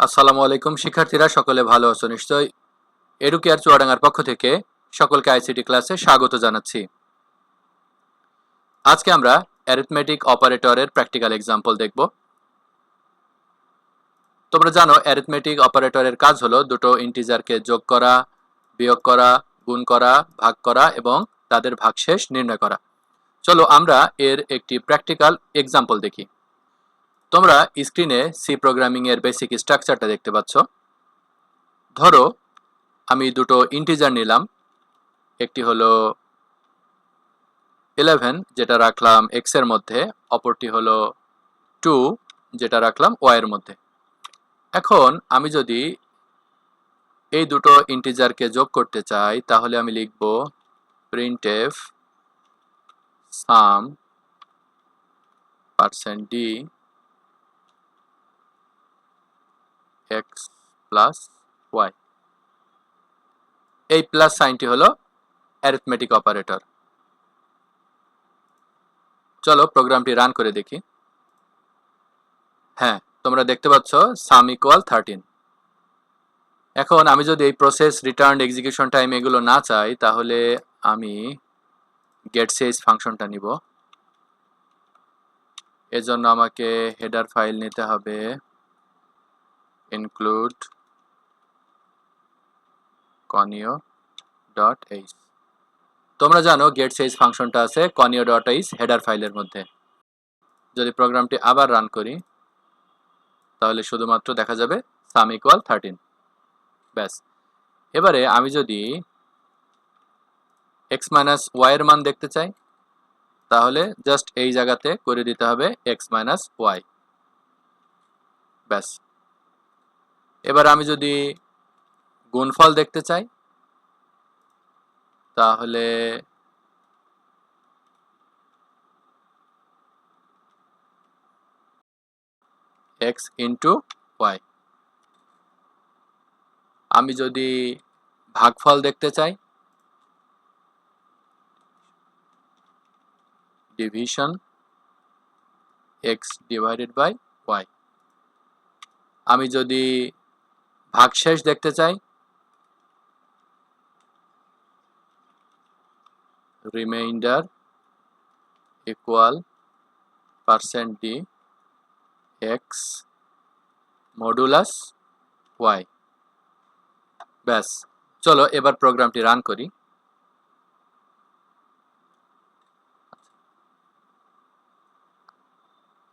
আসসালামু আলাইকুম, শিক্ষার্থীরা, সকলে ভালো আছো নিশ্চয়? এডুকেয়ার চুয়াডাঙ্গার পক্ষ থেকে সকলকে আইসিটি ক্লাসে স্বাগত জানাচ্ছি। আজকে আমরা অ্যারিথমেটিক অপারেটরের প্র্যাকটিক্যাল এক্সাম্পল দেখব। তোমরা জানো অ্যারিথমেটিক অপারেটরের কাজ হলো দুটো ইন্টিজারকে যোগ করা, বিয়োগ করা, গুণ করা, ভাগ করা এবং তাদের ভাগশেষ নির্ণয় করা। চলো আমরা এর একটি প্র্যাকটিক্যাল এক্সাম্পল দেখি। তোমরা স্ক্রিনে সি প্রোগ্রামিং এর বেসিক স্ট্রাকচারটা দেখতে পাচ্ছ। ধরো, আমি দুটো ইন্টিজার নিলাম। একটি হলো ইলেভেন যেটা রাখলাম এক্সের মধ্যে। অপরটি হলো টু যেটা রাখলাম ওয়াই এর মধ্যে। এখন আমি যদি এই দুটো ইন্টিজারকে যোগ করতে চাই, তাহলে আমি লিখব printf some percent d x plus y এই প্লাস সাইনটি হলো অ্যারিথমেটিক অপারেটর চলো প্রোগ্রামটি রান করে দেখি। হ্যাঁ তোমরা দেখতে পাচ্ছ সাম ইকুয়াল থার্টিন এখন আমি যদি এই প্রসেস রিটার্ন এক্সিকিউশন টাইম এগুলো না চাই, তাহলে আমি গেট সেজ ফাংশনটা নিব। এজন্য আমাকে হেডার ফাইল নিতে হবে। Include conio ডট এইচ তোমরা জানো গেট সাইজ ফাংশনটা আছে conio ডট এইচ হেডার ফাইলের মধ্যে। যদি প্রোগ্রামটি আবার রান করি, তাহলে শুধুমাত্র দেখা যাবে সাম ইকুয়াল থার্টিন ব্যাস। এবারে আমি যদি এক্স মাইনাস ওয়াইয়ের মান দেখতে চাই, তাহলে জাস্ট এই জায়গাতে করে দিতে হবে এক্স মাইনাস ওয়াই ব্যাস। এবার আমি যদি গুণফল দেখতে চাই, তাহলে এক্স ইন্টু ওয়াই আমি যদি ভাগফল দেখতে চাই division x divided by y আমি যদি ভাগশেষ দেখতে চাই। Remainder equal percent d x modulus y ব্যাস, চলো এবার প্রোগ্রামটি রান করি।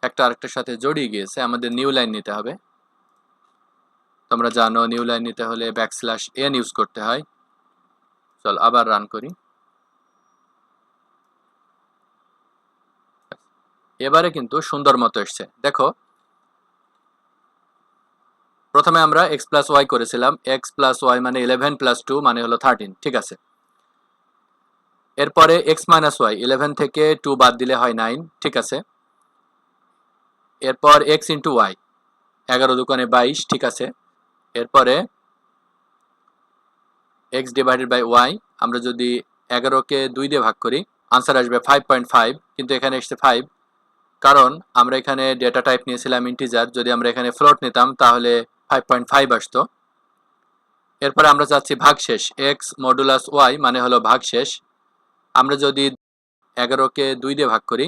একটা আরেকটার সাথে জড়িয়ে গিয়েছে, আমাদের নিউ লাইন নিতে হবে। তোমরা জানো নিউ লাইন নিতে হলে ব্যাকস্ল্যাশ এন ইউজ করতে হয়। চল আবার রান করি। এবারে কিন্তু সুন্দর মতো এসছে। দেখো, প্রথমে আমরা এক্স প্লাস ওয়াই করেছিলাম। এক্স প্লাস ওয়াই মানে ইলেভেন প্লাস টু মানে হলো থার্টিন ঠিক আছে? এরপরে এক্স মাইনাস ওয়াই ইলেভেন থেকে টু বাদ দিলে হয় নাইন ঠিক আছে? এরপর এক্স ইন্টু ওয়াই এগারো দোকানে বাইশ, ঠিক আছে? এরপরে এক্স ডিভাইডেড বাই ওয়াই আমরা যদি এগারোকে দুই দিয়ে ভাগ করি আনসার আসবে ফাইভ পয়েন্ট ফাইভ কিন্তু এখানে এসছে ফাইভ কারণ আমরা এখানে ডেটা টাইপ নিয়েছিলাম ইন্টিজার যদি আমরা এখানে ফ্লোট নিতাম, তাহলে ফাইভ পয়েন্ট ফাইভ আসতো। এরপরে আমরা চাচ্ছি ভাগশেষ এক্স মডুলাস ওয়াই মানে হলো ভাগশেষ। আমরা যদি এগারোকে দুই দিয়ে ভাগ করি,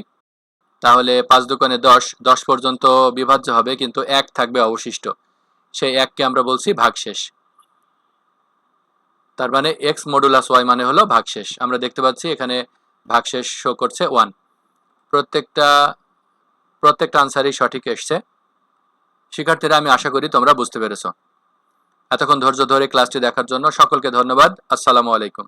তাহলে পাঁচ দোকানে দশ দশ পর্যন্ত বিভাজ্য হবে, কিন্তু এক থাকবে অবশিষ্ট। সেই এককে আমরা বলছি ভাগশেষ। তার মানে এক্স মডুলাস ওয়াই মানে হলো ভাগশেষ। আমরা দেখতে পাচ্ছি এখানে ভাগশেষ শো করছে ওয়ান প্রত্যেকটা প্রত্যেকটা আনসারই সঠিক এসছে। শিক্ষার্থীরা, আমি আশা করি তোমরা বুঝতে পেরেছ। এতক্ষণ ধৈর্য ধরে ক্লাসটি দেখার জন্য সকলকে ধন্যবাদ। আসসালামু আলাইকুম।